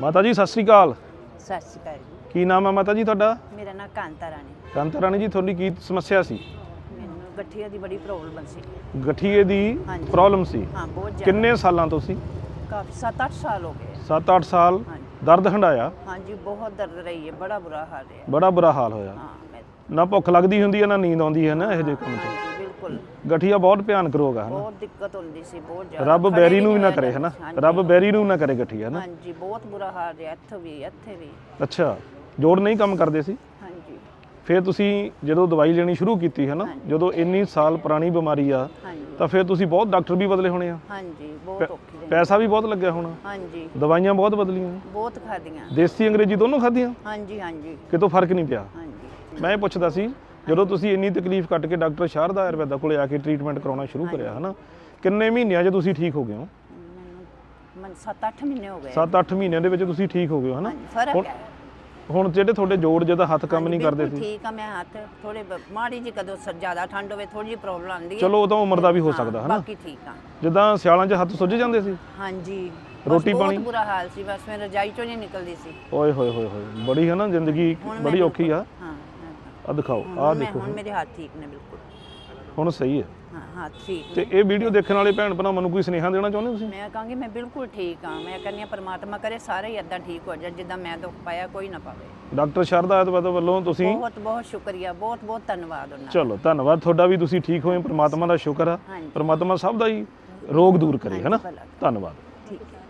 ਮਾਤਾ ਜੀ ਸਤਿ ਸ੍ਰੀ ਅਕਾਲ। ਸਤਿ ਸ਼੍ਰੀ ਅਕਾਲ ਜੀ। ਕੀ ਨਾਮ ਹੈ ਮਾਤਾ ਜੀ ਤੁਹਾਡਾ? ਮੇਰਾ ਨਾਂ ਕਾਂਤਾ ਰਾਣੀ। ਕਾਂਤਾ ਰਾਣੀ ਜੀ ਤੁਹਾਡੀ ਕੀ ਸਮੱਸਿਆ ਸੀ? ਮੈਨੂੰ ਗਠੀਆ ਦੀ ਬੜੀ ਪ੍ਰੋਬਲਮ ਸੀ। ਗਠੀਏ ਦੀ ਹਾਂਜੀ। ਪ੍ਰੋਬਲਮ ਸੀ। ਹਾਂ ਬਹੁਤ ਜ਼ਿਆਦਾ। ਕਿੰਨੇ ਸਾਲਾਂ ਤੋਂ ਸੀ? ਕਾਫੀ 7-8 ਸਾਲ ਹੋ ਗਏ। 7-8 ਸਾਲ। ਹਾਂਜੀ। ਦਰਦ ਹੰਡਾਇਆ ਹਾਂਜੀ ਬਹੁਤ ਦਰਦ ਰਹੀ ਹੈ ਬੜਾ ਬੁਰਾ ਹਾਲ ਹੈ ਬੜਾ ਬੁਰਾ ਹਾਲ ਹੋਇਆ। ਹਾਂ। ਨਾ ਭੁੱਖ ਲੱਗਦੀ ਹੁੰਦੀ ਹੈ ਨਾ ਨੀਂਦ ਆਉਂਦੀ ਹੈ ਨਾ ਇਹੋ ਜਿਹੇ ਕੰਮ 'ਚ। ਹਾਂਜੀ ਬਿਲਕੁਲ। ਗਠੀਆ ਬਹੁਤ ਭਿਆਨਕ ਰੋਗ ਹੈ ਬਹੁਤ ਦਿੱਕਤ ਹੁੰਦੀ ਸੀ ਬਹੁਤ ਜ਼ਿਆਦਾ। ਰੱਬ ਖੜੇ ਬੈਰੀ ਨੂੰ ਵੀ ਨਾ ਕਰੇ ਸੀ। ਹਾਂਜੀ। ਰੱਬ ਬੈਰੀ ਨੂੰ ਨਾ ਕਰੇ ਗਠੀਆ ਹਨਾ ਹਾਂਜੀ ਬਹੁਤ ਬੁਰਾ ਹਾਲ ਹੈ ਇੱਥੇ ਵੀ ਇੱਥੇ ਵੀ। ਅੱਛਾ ਜੋੜ ਨਹੀਂ ਕੰਮ ਕਰਦੇ ਸੀ? ਹਾਂਜੀ। ਫਿਰ ਤੁਸੀਂ ਜਦੋਂ ਦਵਾਈ ਲੈਣੀ ਸ਼ੁਰੂ ਕੀਤੀ ਹੈ ਨਾ। ਜਦੋਂ ਇੰਨੀ ਸਾਲ ਪੁਰਾਣੀ ਬਿਮਾਰੀ ਆ ਹਾਂਜੀ। ਤਾਂ ਫਿਰ ਤੁਸੀਂ ਬਹੁਤ ਡਾਕਟਰ ਵੀ ਬਦਲੇ ਹੋਣੇ ਆ। ਹਾਂਜੀ ਬਹੁਤ ਔਖੀ ਰਹੀ। ਪੈਸਾ ਵੀ ਬਹੁਤ ਲੱਗਿਆ ਹੋਣਾ। ਹਾਂਜੀ। ਦਵਾਈਆਂ ਬਹੁਤ ਬਦਲੀਆਂ। ਬਹੁਤ ਖਾਦੀਆਂ ਦੇਸੀ ਅੰਗਰੇਜ਼ੀ ਦੋਨੋਂ ਖਾਧੀਆਂ? ਹਾਂਜੀ ਹਾਂਜੀ। ਕਿਤੋਂ ਫ਼ਰਕ ਨਹੀਂ ਪਿਆ? ਹਾਂਜੀ। ਮੈਂ ਇਹ ਪੁੱਛਦਾ ਸੀ ਜਦੋਂ ਤੁਸੀਂ ਇੰਨੀ ਤਕਲੀਫ ਕੱਟ ਕੇ ਡਾਕਟਰ ਸ਼ਾਰਦਾ ਆਯੁਰਵੈਦਾ ਕੋਲੇ ਆ ਕੇ ਟ੍ਰੀਟਮੈਂਟ ਕਰਾਉਣਾ ਸ਼ੁਰੂ ਕਰਿਆ ਹਨਾ? ਕਿੰਨੇ ਮਹੀਨਿਆਂ 'ਚ ਤੁਸੀਂ ਠੀਕ ਹੋ ਗਏ ਹੋ? ਮੈਨੂੰ ਮਨ 7-8 ਮਹੀਨੇ ਹੋ ਗਏ। 7-8 ਮਹੀਨਿਆਂ ਦੇ ਵਿੱਚ ਤੁਸੀਂ ਠੀਕ ਹੋ ਗਏ ਹੋ ਹਨਾ? ਫ਼ਰਕ ਹੁਣ- ਹੈ। ਹੁਣ ਜਿਹੜੇ ਤੁਹਾਡੇ ਜੋੜ ਜਿਹਦਾ ਹੱਥ ਕੰਮ ਨਹੀਂ ਕਰਦੇ ਸੀ। ਠੀਕ ਆ ਮੈਂ ਹੱਥ ਥੋੜੇ ਮਾੜੀ ਜੀ ਕਦੋਂ ਸ- ਜ਼ਿਆਦਾ ਠੰਡ ਹੋਵੇ ਥੋੜੀ ਜੀ ਪ੍ਰੋਬਲਮ ਆਉਂਦੀ ਹੈ। ਚਲੋ ਉਹ ਤਾਂ ਉਮਰ ਦਾ ਵੀ ਹੋ ਹਾਂ, ਸਕਦਾ ਹਨਾ? ਬਾਕੀ ਠੀਕ ਆ। ਜਿੱਦਾਂ ਸਿਆਲਾਂ 'ਚ ਹੱਥ ਸੁੱਜ ਜਾਂਦੇ ਸੀ? ਹਾਂਜੀ ਰੋਟੀ ਬਹੁਤ ਪਾਣੀ? ਬੁਰਾ ਹਾਲ ਸੀ ਬਸ ਮੈਂ ਰਜਾਈ ਚੋਂ ਨਹੀਂ ਨਿਕਲਦੀ ਸੀ। ਓਏ ਹੋਏ ਹੋਏ ਹੋਏ ਬੜੀ ਹੈ ਨਾ ਜ਼ਿੰਦਗੀ ਬੜੀ ਔਖੀ ਆ। ਹਾਂ ਆ ਦਿਖਾਓ ਆ ਮੈਂ ਦੇਖੋ ਹੁਣ ਮੇਰੇ ਹੱਥ ਠੀਕ ਨੇ ਬਿਲਕੁਲ। ਹੁਣ ਸਹੀ ਹੈ। ਹਾਂ ਹੱਥ ਠੀਕ ਤੇ ਨੇ। ਇਹ ਵੀਡੀਓ ਦੇਖਣ ਵਾਲੇ ਭੈਣ ਭਰਾਵਾਂ ਨੂੰ ਕੋਈ ਸੁਨੇਹਾ ਦੇਣਾ ਚਾਹੁੰਦੇ ਤੁਸੀਂ? ਮੈਂ ਕਹਾਂਗੀ ਮੈਂ ਬਿਲਕੁਲ ਠੀਕ ਆ ਮੈਂ ਕਹਿੰਦੀ ਹਾਂ ਪਰਮਾਤਮਾ ਕਰੇ ਸਾਰੇ ਹੀ ਇਦਾਂ ਠੀਕ ਹੋ ਜਾਣ ਜਿੱਦਾਂ ਮੈਂ ਦੁੱਖ ਪਾਇਆ ਕੋਈ ਨਾ ਪਾਵੇ। ਡਾਕਟਰ ਸ਼ਾਰਦਾ ਆਯੁਰਵੈਦ ਵੱਲੋਂ ਤੁਸੀਂ ਬਹੁਤ ਬਹੁਤ ਸ਼ੁਕਰੀਆ ਬਹੁਤ ਬਹੁਤ ਧੰਨਵਾਦ ਉਹਨਾਂ ਦਾ। ਚਲੋ ਧੰਨਵਾਦ ਤੁਹਾਡਾ ਵੀ ਤੁਸੀਂ ਠੀਕ ਹੋਏ ਪ੍ਰਮਾਤਮਾ ਦਾ ਸ਼ੁਕਰ ਆ। ਹਾਂਜੀ। ਪ੍ਰਮਾਤਮਾ ਸਭ ਦਾ ਹੀ ਰੋਗ ਦੂਰ ਕਰੇ ਹਾਂਜੀ, ਹੈਨਾ ਭਲਾ। ਧੰਨਵਾਦ। ਠੀਕ ਹੈ।